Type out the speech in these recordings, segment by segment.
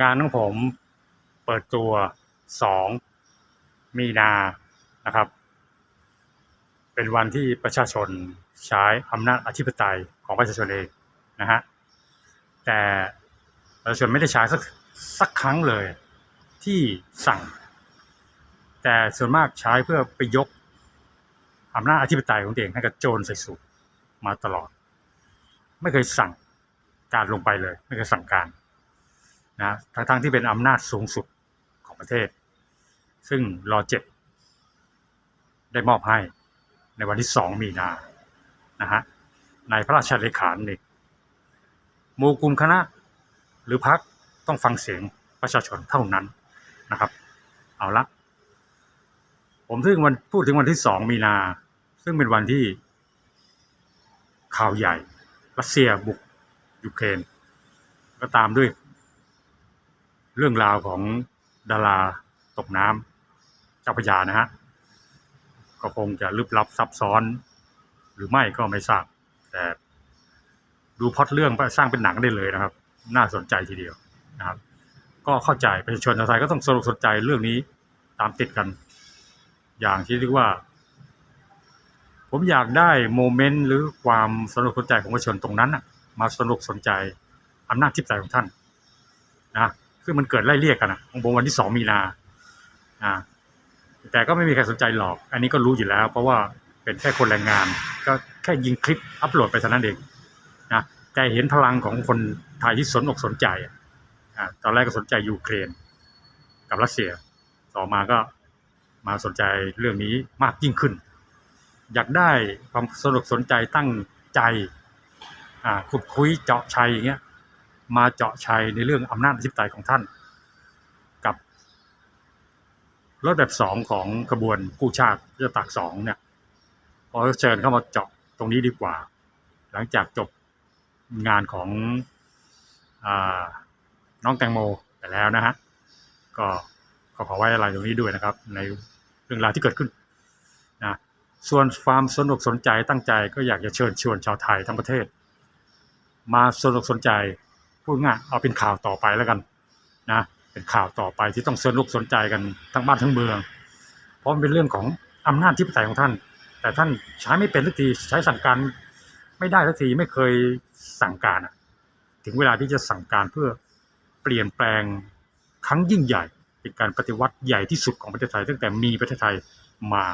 งานของผมเปิดตัวสองมีนานะครับ เป็นวันที่ประชาชนใช้อำนาจอธิปไตยของประชาชนเองนะฮะ แต่ประชาชนไม่ได้ใช้สักสักครั้งเลยที่สั่ง แต่ส่วนมากใช้เพื่อไปยกอำนาจอธิปไตยของตัวเองให้กับโจรใส่สูตรมาตลอด ไม่เคยสั่งการลงไปเลย ไม่เคยสั่งการ นะทั้งทั้งที่เป็นอำนาจสูงสุดของประเทศ ซึ่งรอเจ็ดได้มอบให้ในวันที่สองมีนานะฮะในพระราชเลขานุเบกมูกุมคณะหรือพักต้องฟังเสียงประชาชนเท่านั้นนะครับ เอาละผมถึงวันพูดถึงวันที่สองมีนา ซึ่งเป็นวันที่ข่าวใหญ่ รัสเซียบุกยูเครนก็ตามด้วย เรื่องราวของดาราตกน้ำเจ้าพระยานะฮะก็คงจะลึกลับซับซ้อน หรือไม่ก็ไม่ทราบแต่ดูพอดเรื่องสร้างเป็นหนังได้เลยนะครับ น่าสนใจทีเดียวนะครับ ก็เข้าใจประชาชนชาวไทยก็ต้องสนอกสนใจเรื่องนี้ตามติดกัน อย่างที่เรียกว่า ผมอยากได้โมเมนต์หรือความสนุกสนใจของประชาชนตรงนั้นมาสนุกสนใจอำนาจทิพย์ใจของท่านนะ คือมันเกิดไล่เรียกกันนะของผมวันที่สองมีนาอ่าแต่ก็ไม่มีใครสนใจหรอก อันนี้ก็รู้อยู่แล้ว เพราะว่าเป็นแค่คนแรงงาน ก็แค่ยิงคลิปอัปโหลดไปเท่านั้นเองนะแต่เห็นพลังของคนไทยที่สนอกสนใจอะอ่าตอนแรกก็สนใจยูเครน กับรัสเซีย ต่อมาก็มาสนใจเรื่องนี้มากยิ่งขึ้น อยากได้ความสนุกสนใจตั้งใจอ่าขุดคุยเจาะชัยอย่างเงี้ย มาเจาะชัยในเรื่องอำนาจอธิปไตยของท่าน กับรถแบบสองของขบวนกู้ชาติจะตักสองเนี่ยพอเชิญเข้ามาเจาะตรงนี้ดีกว่า หลังจากจบงานของอน้องแตงโมไปแล้วนะฮะก็ขอขอไว้อะไรตรงนี้ด้วยนะครับ ในเรื่องราวที่เกิดขึ้นนะส่วนความสนุกสนใจตั้งใจก็อยากจะเชิญชวนชาวไทยทั้งประเทศ มาสนุกสนใจ พูดง่ายเอาเป็นข่าวต่อไปแล้วกันนะเป็นข่าวต่อไปที่ต้องสนุกสนใจกันทั้งบ้านทั้งเมือง เพราะมันเป็นเรื่องของอำนาจที่ปไตยของท่าน แต่ท่านใช้ไม่เป็นสักทีใช้สั่งการไม่ได้สักทีไม่เคยสั่งการถึงเวลาที่จะสั่งการเพื่อเปลี่ยนแปลงครั้งยิ่งใหญ่ เป็นการปฏิวัติใหญ่ที่สุดของประเทศไทย ตั้งแต่มีประเทศไทยมา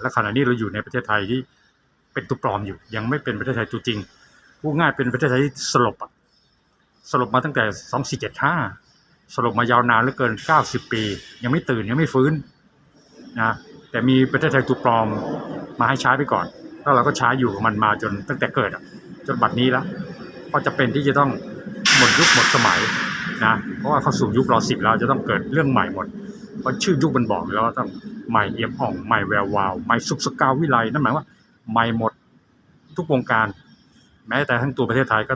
และขณะนี้เราอยู่ในประเทศไทยที่เป็นตัวปลอมอยู่ ยังไม่เป็นประเทศไทยตัวจริงพูดง่ายเป็นประเทศไทยที่สลบอะ สลบมาตั้งแต่ 2475สลบมายาวนานเหลือเกิน 90 ปี ยังไม่ตื่นยังไม่ฟื้นนะแต่มีประเทศไทยตัวปลอมมาให้ใช้ไปก่อน แล้วเราก็ใช้อยู่มันมาจนตั้งแต่เกิดอะจนบัดนี้แล้วก็จะเป็นที่จะต้องหมดยุคหมดสมัยนะเพราะว่าเข้าสู่ยุครอสิบแล้วจะต้องเกิดเรื่องใหม่หมดเพราะชื่อยุคมันบอกแล้วว่าต้องใหม่เอี่ยมอ่องใหม่แวววาวใหม่สุขสกาววิไลนั่นหมายว่าใหม่หมดทุกวงการ แม้แต่ทั้งตัวประเทศไทยก็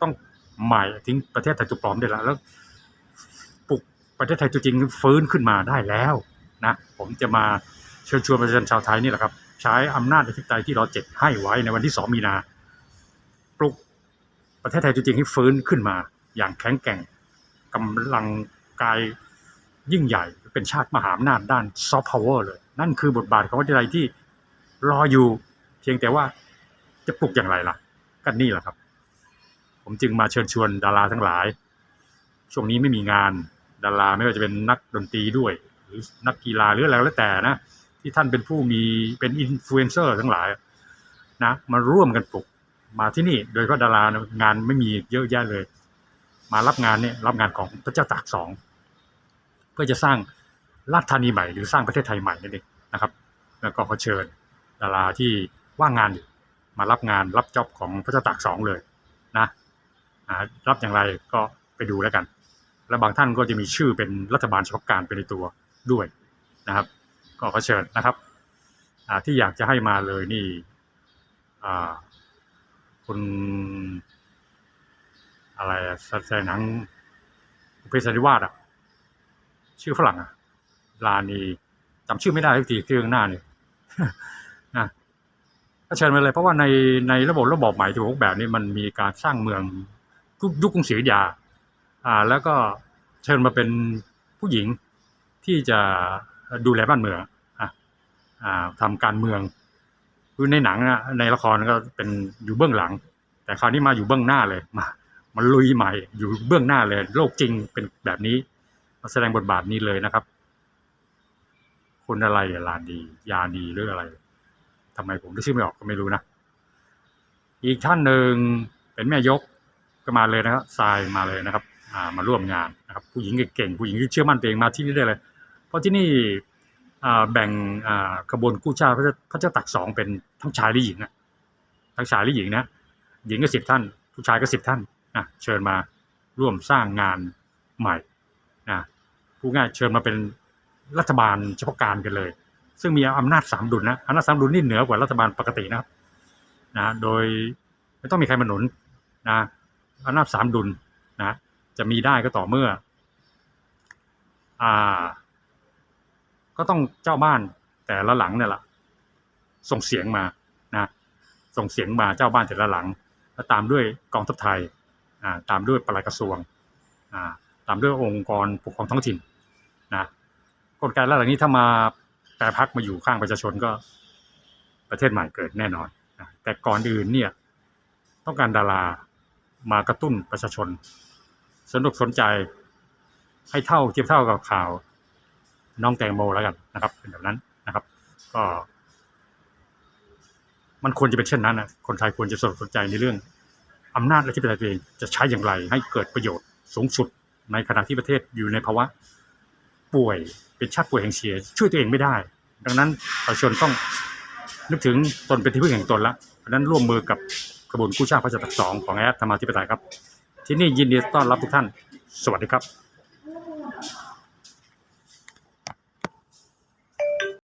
ต้อง ใหม่ทิ้งประเทศไทยตัวปลอมได้แล้วแล้วปลุกประเทศไทยตัวจริงฟื้นขึ้นมาได้แล้วนะผมจะมาเชิญชวนประชาชนชาวไทยนี่แหละครับ ใช้อำนาจอธิปไตยที่เราเจ็ดให้ไว้ในวันที่สองมีนา ปลุกประเทศไทยตัวจริงให้ฟื้นขึ้นมา อย่างแข็งแกร่งกำลังกายยิ่งใหญ่เป็นชาติมหาอำนาจด้านซอฟต์พาวเวอร์เลย นั่นคือบทบาทของประเทศไทยที่รออยู่ เพียงแต่ว่าจะปลุกอย่างไรล่ะก็นี่แหละครับ ผมจึงมาเชิญชวนดาราทั้งหลาย ช่วงนี้ไม่มีงานดาราไม่ว่าจะเป็นนักดนตรีด้วย หรือนักกีฬาหรืออะไรก็แล้วแต่นะ ที่ท่านเป็นผู้มีเป็นอินฟลูเอนเซอร์ทั้งหลายนะมาร่วมกันปลุกมาที่นี่ โดยเฉพาะดารางานไม่มีเยอะแยะเลย มารับงานเนี่ยรับงานของพระเจ้าตากสองเพื่อจะสร้างราชธานีใหม่ หรือสร้างประเทศไทยใหม่นั่นเองนะครับ แล้วก็ขอเชิญดาราที่ว่างงานอยู่มารับงานรับจ็อบของพระเจ้าตากสองเลยนะ รับอย่างไรก็ไปดูแล้วกัน และบางท่านก็จะมีชื่อเป็นรัฐบาลเฉพาะการเป็นในตัวด้วยนะครับ ก็ขอเชิญนะครับที่อยากจะให้มาเลยนี่คุณอะไรแสดงหนังเพสันนิวาสอะ ชื่อฝรั่งอะ ลานีจำชื่อไม่ได้ทุกทีเครื่องหน้าเนี่ยนะก็เชิญมาเลยเพราะว่าในในระบบระบบใหม่ที่ผมแบบนี้มันมีการสร้างเมือง ยุคยุคกรุงศรีอยุธยาอ่า แล้วก็เชิญมาเป็นผู้หญิงที่จะดูแลบ้านเมืองอะอ่าทำการเมืองคือในหนังอะในละครก็เป็นอยู่เบื้องหลัง แต่คราวนี้มาอยู่เบื้องหน้าเลยมามันลุยใหม่อยู่เบื้องหน้าเลย โลกจริงเป็นแบบนี้มาแสดงบทบาทนี้เลยนะครับคนอะไรลาดี ยาดีหรืออะไรทำไมผมได้ชื่อไม่ออกก็ไม่รู้นะ อีกท่านหนึ่งเป็นแม่ยก ก็มาเลยนะครับทรายมาเลยนะครับามาร่วมงานนะครับผู้หญิงเก่งผู้หญิงที่เชื่อมั่นตัวเองมาที่นี่ได้เลย เพราะที่นี่แบ่งขบวนกู้ชาติพระเจ้าพระเจ้าตักสองเป็นทั้งชายและหญิงนะทั้งชายและหญิงนะหญิงก็สิบท่าน ผู้ชายก็สิบท่านนะเชิญมาร่วมสร้างงานใหม่นะผู้ง่ายเชิญมาเป็นรัฐบาลเฉพาะการกันเลย ซึ่งมีอำนาจสามดุลนะอำนาจสามดุลนี่เหนือกว่ารัฐบาลปกตินะครับนะโดยไม่ต้องมีใครมาหนุนนะ อำนาจสามดุลนะ จะมีได้ก็ต่อเมื่ออ่า ก็ต้องเจ้าบ้านแต่ละหลังเนี่ยแหละส่งเสียงมานะ ส่งเสียงมาเจ้าบ้านแต่ละหลังแล้วตามด้วยกองทัพไทยอ่าตามด้วยปลัดกระทรวงอ่าตามด้วยองค์กรปกครองท้องถิ่นนะกลไกแล้วอย่างนี้ถ้ามาแปรพักมาอยู่ข้างประชาชนก็ประเทศใหม่เกิดแน่นอน แต่ก่อนอื่นเนี่ยต้องการดารา มากระตุ้นประชาชน สนุกสนใจให้เท่าเทียบเท่ากับข่าวน้องแตงโมแล้วกันนะครับ เป็นแบบนั้นนะครับ ก็ มันควรจะเป็นเช่นนั้นนะคนไทยควรจะสนสนใจในเรื่องอำนาจและที่ประเทศตัวเองจะใช้อย่างไร ให้เกิดประโยชน์สูงสุดในขณะที่ประเทศอยู่ในภาวะ ป่วยเป็นชาติป่วยแห่งเสีย ช่วยตัวเองไม่ได้ ดังนั้นประชาชนต้องนึกถึงตนเป็นที่พึ่งแห่งตนละเพราะนั้นร่วมมือกับ กระบวนกู้ชาติพระเจ้าตักสองของแอดธรรมาธิปไตยครับ ที่นี่ยินดีต้อนรับทุกท่าน สวัสดีครับ